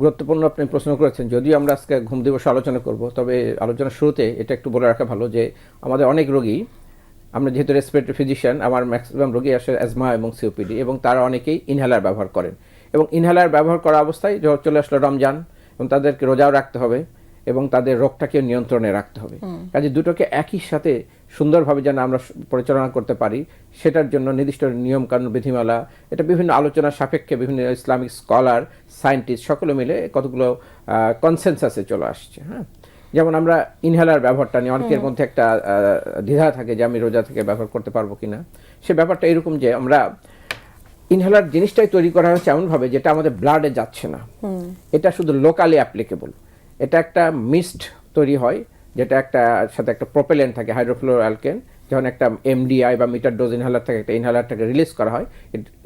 গুরুত্বপূর্ণ আপনি প্রশ্ন করেছেন যদিও আমরা আজকে ঘুম দিবসে আলোচনা করব তবে আলোচনার শুরুতে এটা একটু বলে রাখা ভালো যে আমাদের অনেক রোগী আমরা যেহেতু রেসপিরেটরি ফিজিশিয়ান আমার ম্যাক্সিমাম রোগী আসে অ্যাজমা এবং সিওপিডি এবং তারা অনেকেই ইনহেলার ব্যবহার করেন। এবং ইনহেলার ব্যবহার করা অবস্থায় যখন চলে আসলো রমজান এবং তাদেরকে রোজাও রাখতে হবে এবং তাদের রোগটাকে নিয়ন্ত্রণে রাখতে হবে। কাজে দুটোকে একই সাথে সুন্দরভাবে যেন আমরা পরিচালনা করতে পারি সেটার জন্য নির্দিষ্ট নিয়ম কানুন বিধিমালা এটা বিভিন্ন আলোচনা সাপেক্ষে বিভিন্ন ইসলামিক স্কলার সায়েন্টিস্ট সকলে মিলে কতগুলো কনসেনসাসে চলে আসছে হ্যাঁ? যেমন আমরা ইনহেলার ব্যবহারটা নিয়ে অনেকের মধ্যে একটা দ্বিধা থাকে যে আমি রোজা থেকে ব্যবহার করতে পারব কিনা। সে ব্যাপারটা এরকম যে আমরা ইনহেলার জিনিসটাই তৈরি করা হয়েছে এমনভাবে যেটা আমাদের ব্লাডে যাচ্ছে না। এটা শুধু লোকালি অ্যাপ্লিকেবল এটা একটা মিস্ট তৈরি হয় যেটা একটা সাথে একটা প্রোপেলেন্ট থাকে হাইড্রোফ্লোর অ্যালকেন যখন একটা এমডিআই বা মিটার ডোজ ইনহেলার থেকে একটা ইনহেলারটাকে রিলিজ করা হয়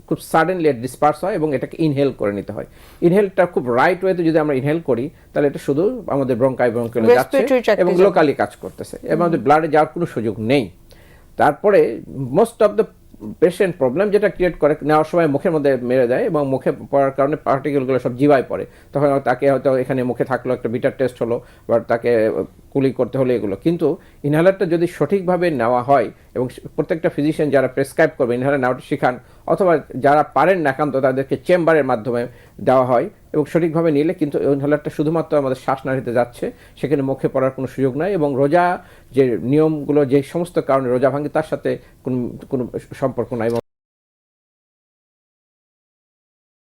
খুব সাডেনলি ডিসপার্স হয় এবং এটাকে ইনহেল করে নিতে হয়। ইনহেলটা খুব রাইট ওয়েতে যদি আমরা ইনহেল করি তাহলে এটা শুধু আমাদের ব্রঙ্কাই ব্রঙ্কেলে যাচ্ছে এবং লোকালি কাজ করতেছে। এবং আমাদের ব্লাডে যাওয়ার কোনো সুযোগ নেই। তারপরে most of the patient problem যেটা ক্রিয়েট করে নেওয়ার সময় মুখের মধ্যে মেরে দেয় এবং মুখে পড়ার কারণে পার্টিকেলগুলো সব জিবায় পড়ে। তখন তাকে হয়তো এখানে মুখে থাকল একটা বিটার টেস্ট হলো বা তাকে কুলি করতে হলে এগুলো। কিন্তু ইনহেলারটা যদি সঠিকভাবে নেওয়া হয় এবং প্রত্যেকটা ফিজিশিয়ান যারা প্রেসক্রাইব করবে ইনহেলার নেওয়াটা শিখান, অথবা যারা পারেন না একান্ত তাদেরকে চেম্বারের মাধ্যমে দেওয়া হয় এবং সঠিকভাবে নিলে কিন্তু ইনহেলারটা শুধুমাত্র আমাদের শ্বাস নাড়িতে যাচ্ছে, সেখানে মুখে পড়ার কোনো সুযোগ নাই এবং রোজা যে নিয়মগুলো, যে সমস্ত কারণে রোজা ভাঙে, তার সাথে কোনো কোনো সম্পর্ক নাই।